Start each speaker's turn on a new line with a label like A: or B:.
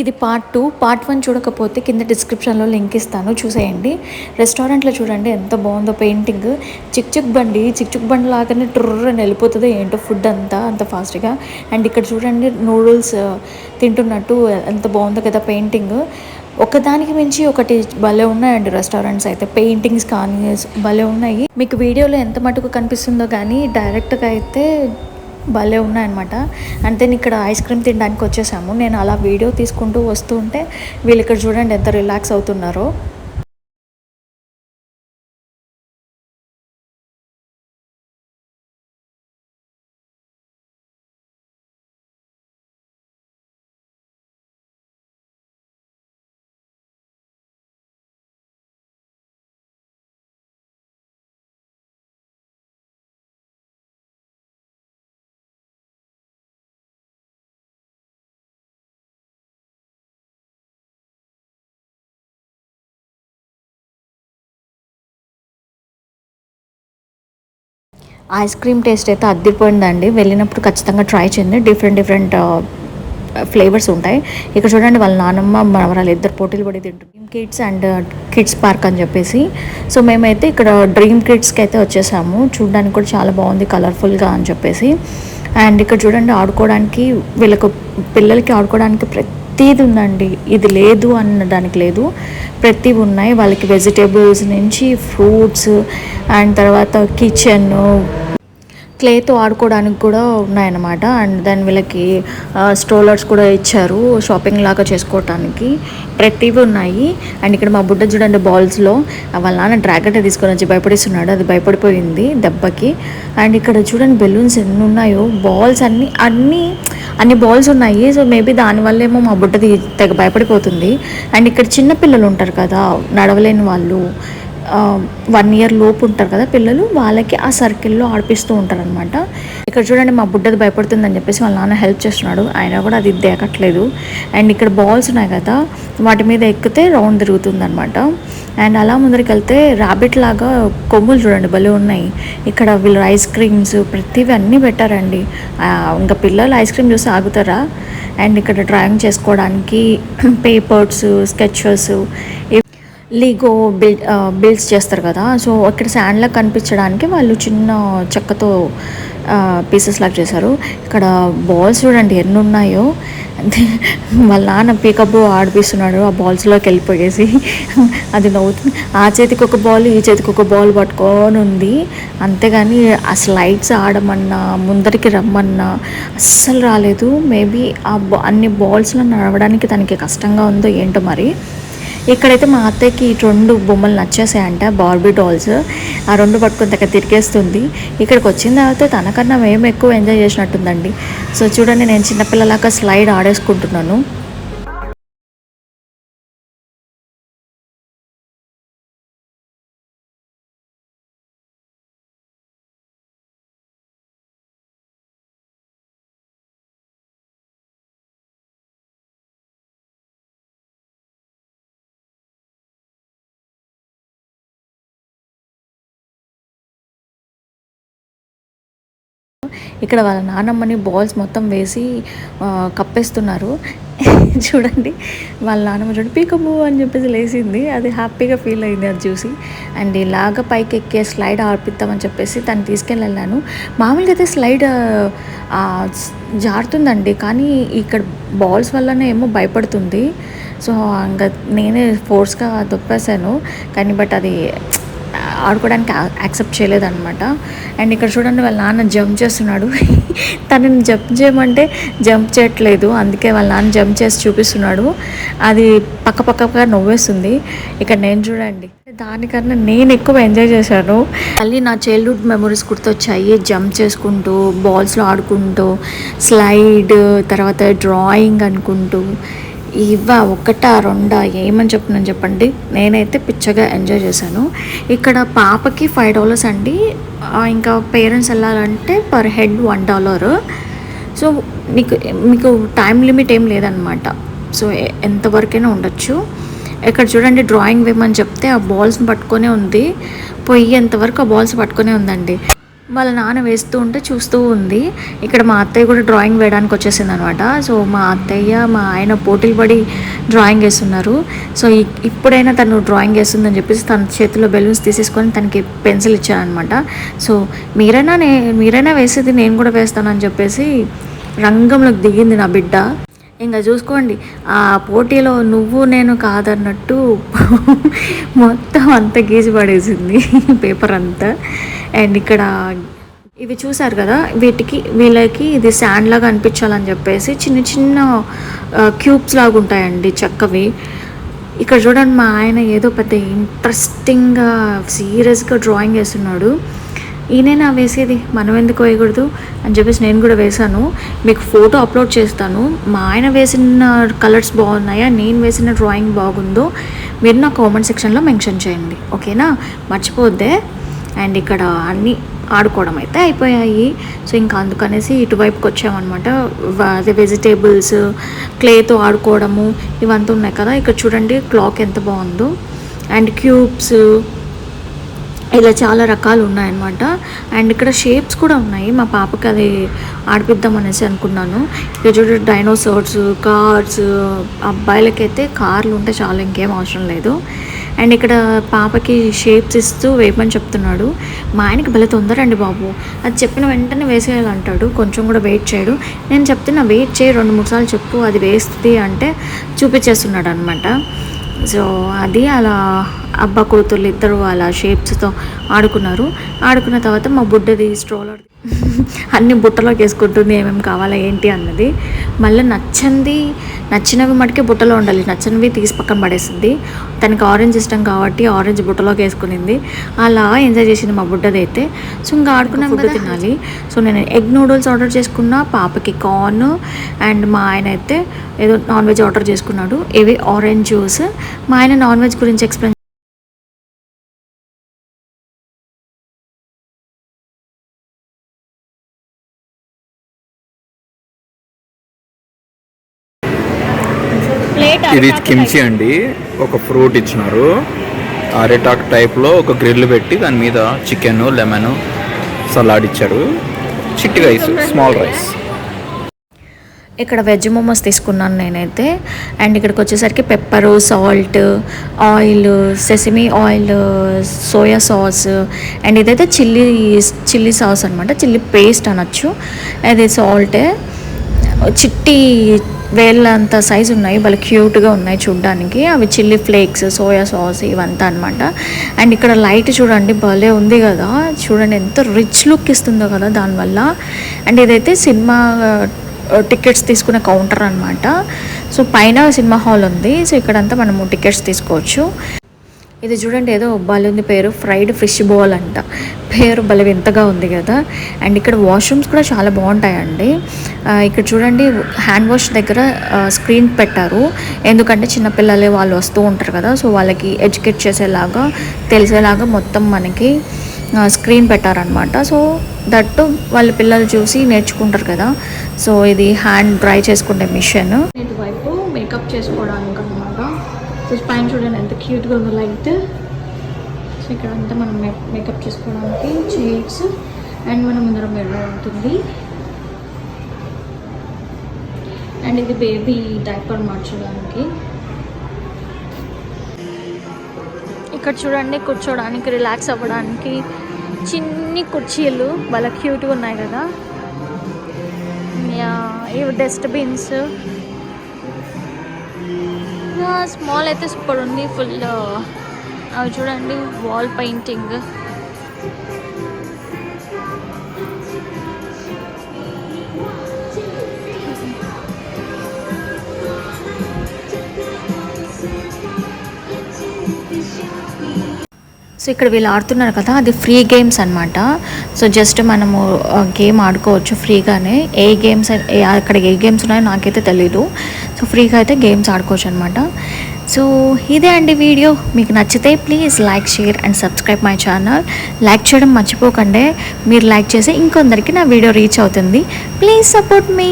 A: ఇది part two part one చూడకపోతే కింద డిస్క్రిప్షన్లో లింక్ ఇస్తాను. చూసేయండి. రెస్టారెంట్లో చూడండి ఎంత బాగుందో పెయింటింగ్ చిక్ చిక్ బండి. చిక్ చిక్ బండి లాగానే ట్రుర్ర వెళ్ళిపోతుంది ఏంటో ఫుడ్ అంతా అంత ఫాస్ట్గా అండ్ ఇక్కడ చూడండి నూడిల్స్ uh, తింటున్నట్టు ఎంత బాగుందో కదా పెయింటింగ్ ఒకదానికి మించి ఒకటి భలే ఉన్నాయండి రెస్టారెంట్స్ అయితే. పెయింటింగ్స్ కానీ భలే ఉన్నాయి. మీకు వీడియోలో ఎంత మటుకు కనిపిస్తుందో కానీ డైరెక్ట్గా అయితే భలే ఉన్నాయన్నమాట. అండ్ దెన్ ఇక్కడ ఐస్ క్రీమ్ తినడానికి వచ్చేసాము నేను అలా వీడియో తీసుకుంటూ వస్తూ ఉంటే వీళ్ళు ఇక్కడ చూడండి ఎంత రిలాక్స్ అవుతున్నారో. ఐస్ క్రీమ్ టేస్ట్ అయితే అద్దిపోయిందండి వెళ్ళినప్పుడు ఖచ్చితంగా ట్రై చేయండి. డిఫరెంట్ డిఫరెంట్ ఫ్లేవర్స్ ఉంటాయి. ఇక్కడ చూడండి వాళ్ళ నానమ్మ మనవరాలు ఇద్దరు పోటీలు పడి తింటారు dream kids and kids park అని చెప్పేసి. సో మేమైతే ఇక్కడ డ్రీమ్ కిడ్స్కి అయితే వచ్చేసాము. చూడడానికి కూడా చాలా బాగుంది కలర్ఫుల్గా అని చెప్పేసి. అండ్ ఇక్కడ చూడండి ఆడుకోవడానికి వీళ్ళకు పిల్లలకి ఆడుకోవడానికి ప్రతి ప్రతిది ఉందండి. ఇది లేదు అనడానికి లేదు. ప్రతి ఉన్నాయి. వాళ్ళకి వెజిటేబుల్స్ నుంచి ఫ్రూట్స్ అండ్ తర్వాత కిచెన్ క్లేతో ఆడుకోవడానికి కూడా ఉన్నాయన్నమాట. అండ్ దాని వీళ్ళకి స్ట్రోలర్స్ కూడా ఇచ్చారు షాపింగ్ లాగా చేసుకోవటానికి. ప్రతివి ఉన్నాయి. అండ్ ఇక్కడ మా బుడ్డ చూడండి బాల్స్లో. వాళ్ళ నాన్న డ్రాగన్ తీసుకొని వచ్చి భయపడిస్తున్నాడు. అది భయపడిపోయింది దెబ్బకి. అండ్ ఇక్కడ చూడండి బెలూన్స్ ఎన్ని ఉన్నాయో. బాల్స్ అన్నీ అన్నీ అన్ని బాల్స్ ఉన్నాయి. సో మేబీ దానివల్లేమో మా బుడ్డది తెగ భయపడిపోతుంది. అండ్ ఇక్కడ చిన్న పిల్లలు ఉంటారు కదా నడవలేని వాళ్ళు. వన్ ఇయర్ లోపు ఉంటారు కదా పిల్లలు వాళ్ళకి ఆ సర్కిల్లో ఆడిపిస్తూ ఉంటారు అనమాట ఇక్కడ చూడండి మా బుడ్డది భయపడుతుందని చెప్పేసి వాళ్ళ నాన్న హెల్ప్ చేస్తున్నాడు. ఆయన కూడా అది దేకట్లేదు. అండ్ ఇక్కడ బాల్స్ ఉన్నాయి కదా వాటి మీద ఎక్కితే రౌండ్ తిరుగుతుంది అనమాట అండ్ అలా ముందరికి వెళ్తే ర్యాబిట్ లాగా కొమ్ములు చూడండి భలే ఉన్నాయి. ఇక్కడ వీళ్ళు ఐస్ క్రీమ్స్ ప్రతివి అన్నీ పెట్టారండి. ఇంకా పిల్లలు ఐస్ క్రీమ్ చూసి ఆగుతారా? అండ్ ఇక్కడ డ్రాయింగ్ చేసుకోవడానికి papers sketches Lego bill builds చేస్తారు కదా. సో ఇక్కడ శాండ్లా కనిపించడానికి వాళ్ళు చిన్న చెక్కతో పీసెస్ లాగా చేశారు. ఇక్కడ బాల్స్ చూడండి ఎన్ని ఉన్నాయో. వాళ్ళ నాన్న పీకప్ ఆడిపిస్తున్నాడు ఆ బాల్స్లోకి వెళ్ళిపోయేసి. అది నవ్వుతుంది. ఆ చేతికి ఒక బాల్ ఈ చేతికి ఒక బాల్ పట్టుకొని ఉంది. అంతేగాని ఆ స్లైడ్స్ ఆడమన్నా ముందరికి రమ్మన్నా అస్సలు రాలేదు. మేబీ ఆ అన్ని బాల్స్లో నడవడానికి తనకి కష్టంగా ఉందో ఏంటో మరి. ఇక్కడైతే మా అత్తయ్యకి రెండు బొమ్మలు నచ్చేసాయంట బార్బీ డాల్స్ ఆ రెండు పట్టుకొని దగ్గర తిరిగేస్తుంది. ఇక్కడికి వచ్చిన తర్వాత తనకన్నా మేము ఎక్కువ ఎంజాయ్ చేసినట్టుందండి. సో చూడండి నేను చిన్నపిల్లలాగా స్లైడ్ ఆడేసుకుంటున్నాను. ఇక్కడ వాళ్ళ నానమ్మని బాల్స్ మొత్తం వేసి కప్పేస్తున్నారు. చూడండి వాళ్ళ నానమ్మ చూడండి పీకము అని చెప్పేసి లేచింది. అది హ్యాపీగా ఫీల్ అయింది అది చూసి. అండ్ ఇలాగ పైకి ఎక్కే స్లైడ్ ఆర్పిద్దామని చెప్పేసి తను తీసుకెళ్ళాను. మామూలుగా అయితే స్లైడ్ జారుతుందండి కానీ ఇక్కడ బాల్స్ వల్లనే ఏమో భయపడుతుంది. సో ఇంకా నేనే ఫోర్స్గా దొప్పేశాను. కానీ బట్ అది ఆడుకోవడానికి యాక్సెప్ట్ చేయలేదన్నమాట. అండ్ ఇక్కడ చూడండి వాళ్ళ నాన్న జంప్ చేస్తున్నాడు. తనని జంప్ చేయమంటే జంప్ చేయట్లేదు. అందుకే వాళ్ళ నాన్న జంప్ చేసి చూపిస్తున్నాడు. అది పక్క పక్కగా నవ్వేస్తుంది. ఇక్కడ నేను చూడండి. దానికన్నా నేను ఎక్కువ ఎంజాయ్ చేశాను. మళ్ళీ నా చైల్డ్హుడ్ మెమరీస్ గుర్తొచ్చాయి. జంప్ చేసుకుంటూ బాల్స్లో ఆడుకుంటూ స్లైడ్ తర్వాత డ్రాయింగ్ అనుకుంటూ. ఇవా ఒకటా రెండా ఏమని చెప్పినని చెప్పండి. నేనైతే పిచ్చగా ఎంజాయ్ చేశాను. ఇక్కడ పాపకి ఫైవ్ డాలర్స్ అండి. ఇంకా పేరెంట్స్ వెళ్ళాలంటే per head one dollar so మీకు మీకు టైం లిమిట్ ఏం లేదనమాట సో ఎంతవరకైనా ఉండొచ్చు. ఇక్కడ చూడండి డ్రాయింగ్ వేయమని చెప్తే ఆ బాల్స్ని పట్టుకొనే ఉంది. పొయ్యేంతవరకు ఆ బాల్స్ పట్టుకొనే ఉందండి. వాళ్ళ నాన్న వేస్తూ ఉంటే చూస్తూ ఉంది. ఇక్కడ మా అత్తయ్య కూడా డ్రాయింగ్ వేయడానికి వచ్చేసింది అనమాట సో మా అత్తయ్య మా ఆయన పోటీలు పడి డ్రాయింగ్ వేస్తున్నారు. సో ఇప్పుడైనా తను డ్రాయింగ్ వేస్తుందని చెప్పేసి తన చేతిలో బెలూన్స్ తీసేసుకొని తనకి పెన్సిల్ ఇచ్చానమాట సో మీరైనా నే మీరైనా వేసేది నేను కూడా వేస్తానని చెప్పేసి రంగంలోకి దిగింది నా బిడ్డ. ఇంకా చూసుకోండి ఆ పోటీలో నువ్వు నేను కాదన్నట్టు మొత్తం అంతా గీసి పడేసింది. పేపర్ అంతా. అండ్ ఇక్కడ ఇవి చూసారు కదా వీటికి వీళ్ళకి ఇది శాండ్ లాగా అనిపించాలని చెప్పేసి చిన్న చిన్న క్యూబ్స్ లాగా ఉంటాయండి చెక్కవి. ఇక్కడ చూడండి మా ఆయన ఏదో పెద్ద ఇంట్రెస్టింగ్గా సీరియస్గా డ్రాయింగ్ వేస్తున్నాడు. ఈయనైనా వేసేది మనం ఎందుకు వేయకూడదు అని చెప్పేసి నేను కూడా వేశాను. మీకు ఫోటో అప్లోడ్ చేస్తాను. మా ఆయన వేసిన కలర్స్ బాగున్నాయా నేను వేసిన డ్రాయింగ్ బాగుందో మీరు నా కామెంట్ సెక్షన్లో మెన్షన్ చేయండి. ఓకేనా మర్చిపోద్దే. అండ్ ఇక్కడ అన్నీ ఆడుకోవడం అయితే అయిపోయాయి. సో ఇంకా అందుకనేసి ఇటువైపుకి వచ్చామన్నమాట. అదే వెజిటేబుల్స్ క్లేతో ఆడుకోవడము ఇవంతా ఉన్నాయి కదా. ఇక్కడ చూడండి క్లాక్ ఎంత బాగుందో. అండ్ క్యూబ్స్ ఇలా చాలా రకాలు ఉన్నాయన్నమాట. అండ్ ఇక్కడ షేప్స్ కూడా ఉన్నాయి. మా పాపకి అది ఆడిపిద్దాం అనేసి అనుకున్నాను. ఇక్కడ చూడండి డైనోసార్స్ కార్స్ అబ్బాయిలకైతే కార్లు ఉంటే చాలా ఇంకేం అవసరం లేదు. అండ్ ఇక్కడ పాపకి షేప్స్ ఇస్తూ వేయమని చెప్తున్నాడు. మా ఆయనకి భలే తొందర అండి బాబు. అది చెప్పిన వెంటనే వేసేయాలంటాడు. కొంచెం కూడా వెయిట్ చేయడు. నేను చెప్తున్నా వెయిట్ చేయి. రెండు మూడు సార్లు చెప్పు. అది వేస్తుంది అంటే చూపించేస్తున్నాడు అనమాట సో అది అలా అబ్బా కూతుర్లు ఇద్దరు అలా షేప్స్తో ఆడుకున్నారు. ఆడుకున్న తర్వాత మా బుడ్డది స్ట్రోలర్ అన్ని బుట్టలోకి వేసుకుంటుంది ఏమేమి కావాలా ఏంటి అన్నది. మళ్ళీ నచ్చంది నచ్చినవి మటుకే బుట్టలో ఉండాలి. నచ్చనివి తీసి పక్కన పడేస్తుంది తనకి ఆరెంజ్ ఇష్టం కాబట్టి ఆరెంజ్ బుట్టలోకి వేసుకునింది. అలా ఎంజాయ్ చేసింది మా బుడ్డది అయితే సో ఇంకా ఆడుకున్నాం తినాలి. సో నేను ఎగ్ నూడిల్స్ ఆర్డర్ చేసుకున్నా పాపకి కార్న్ అండ్ మా ఆయన అయితే ఏదో నాన్ వెజ్ ఆర్డర్ చేసుకున్నాడు. ఇవి ఆరెంజ్ జ్యూస్ మా ఆయన నాన్ వెజ్ గురించి ఎక్స్ప్లెయిన్
B: ఇది కిమ్చి అండి. ఒక ఫ్రూట్ ఇచ్చినారు. అరెటాక్ టైప్లో ఒక గ్రిల్ పెట్టి దాని మీద చికెన్ లెమన్ సలాడ్ ఇచ్చారు చిట్టి రైస్ స్మాల్ రైస్.
A: ఇక్కడ వెజ్ మోమోస్ తీసుకున్నాను నేనైతే. అండ్ ఇక్కడికి వచ్చేసరికి pepper salt oil sesame oil soya sauce. And ఇదైతే చిల్లీ చిల్లీ సాస్ అనమాట చిల్లీ పేస్ట్ అనొచ్చు. అది సాల్టే. చిట్టి వేళ్ళంత సైజు ఉన్నాయి. వాళ్ళ క్యూట్గా ఉన్నాయి చూడ్డానికి. అవి చిల్లీ ఫ్లేక్స్ సోయా సాస్ ఇవంతా అనమాట అండ్ ఇక్కడ లైట్ చూడండి భలే ఉంది కదా. చూడండి ఎంత రిచ్ లుక్ ఇస్తుందో కదా దానివల్ల. అండ్ ఇదైతే సినిమా టికెట్స్ తీసుకునే కౌంటర్ అనమాట సో పైన సినిమా హాల్ ఉంది. సో ఇక్కడంతా మనము టికెట్స్ తీసుకోవచ్చు. ఇది చూడండి ఏదో ఉంది పేరు ఫ్రైడ్ ఫిష్ బాల్ అంట. పేరు భలే వింతగా ఉంది కదా. అండ్ ఇక్కడ వాష్రూమ్స్ కూడా చాలా బాగుంటాయండి. ఇక్కడ చూడండి హ్యాండ్ వాష్ దగ్గర స్క్రీన్ పెట్టారు. ఎందుకంటే చిన్నపిల్లలే వాళ్ళు వస్తూ ఉంటారు కదా సో వాళ్ళకి ఎడ్యుకేట్ చేసేలాగా తెలిసేలాగా మొత్తం మనకి స్క్రీన్ పెట్టారనమాట సో దట్టు వాళ్ళ పిల్లలు చూసి నేర్చుకుంటారు కదా. సో ఇది హ్యాండ్ డ్రై చేసుకునే మిషన్. ఇటువైపు మేకప్ చేసుకోవడానికి అనమాట సో పైన చూడండి ఎంత క్యూట్గా ఉందో లైట్. సో ఇక్కడ అంతా మనం మేకప్ చేసుకోవడానికి చైర్స్ అండ్ మనం ముందర మిర్రర్ ఉంటుంది. అండ్ ఇది బేబీ డైపర్ మార్చడానికి. ఇక్కడ చూడండి కూర్చోడానికి రిలాక్స్ అవ్వడానికి చిన్ని కుర్చీలు. వాళ్ళ క్యూట్గా ఉన్నాయి కదా. యా, ఇవి డస్ట్బిన్స్ స్మాల్ అయితే సూపర్ ఉంది. ఫుల్ అవి చూడండి వాల్ పెయింటింగ్ సో ఇక్కడ వీళ్ళు ఆడుతున్నారు కదా అది ఫ్రీ గేమ్స్ అనమాట సో జస్ట్ మనము గేమ్ ఆడుకోవచ్చు ఫ్రీగానే ఏ గేమ్స్ అక్కడ ఏ గేమ్స్ ఉన్నాయో నాకైతే తెలీదు. సో ఫ్రీగా అయితే గేమ్స్ ఆడుకోవచ్చు అనమాట సో ఇదే అండి వీడియో. మీకు నచ్చితే please like share and subscribe my channel. Like చేయడం మర్చిపోకండి. మీరు లైక్ చేసి ఇంకొందరికి నా వీడియో రీచ్ అవుతుంది. Please support me.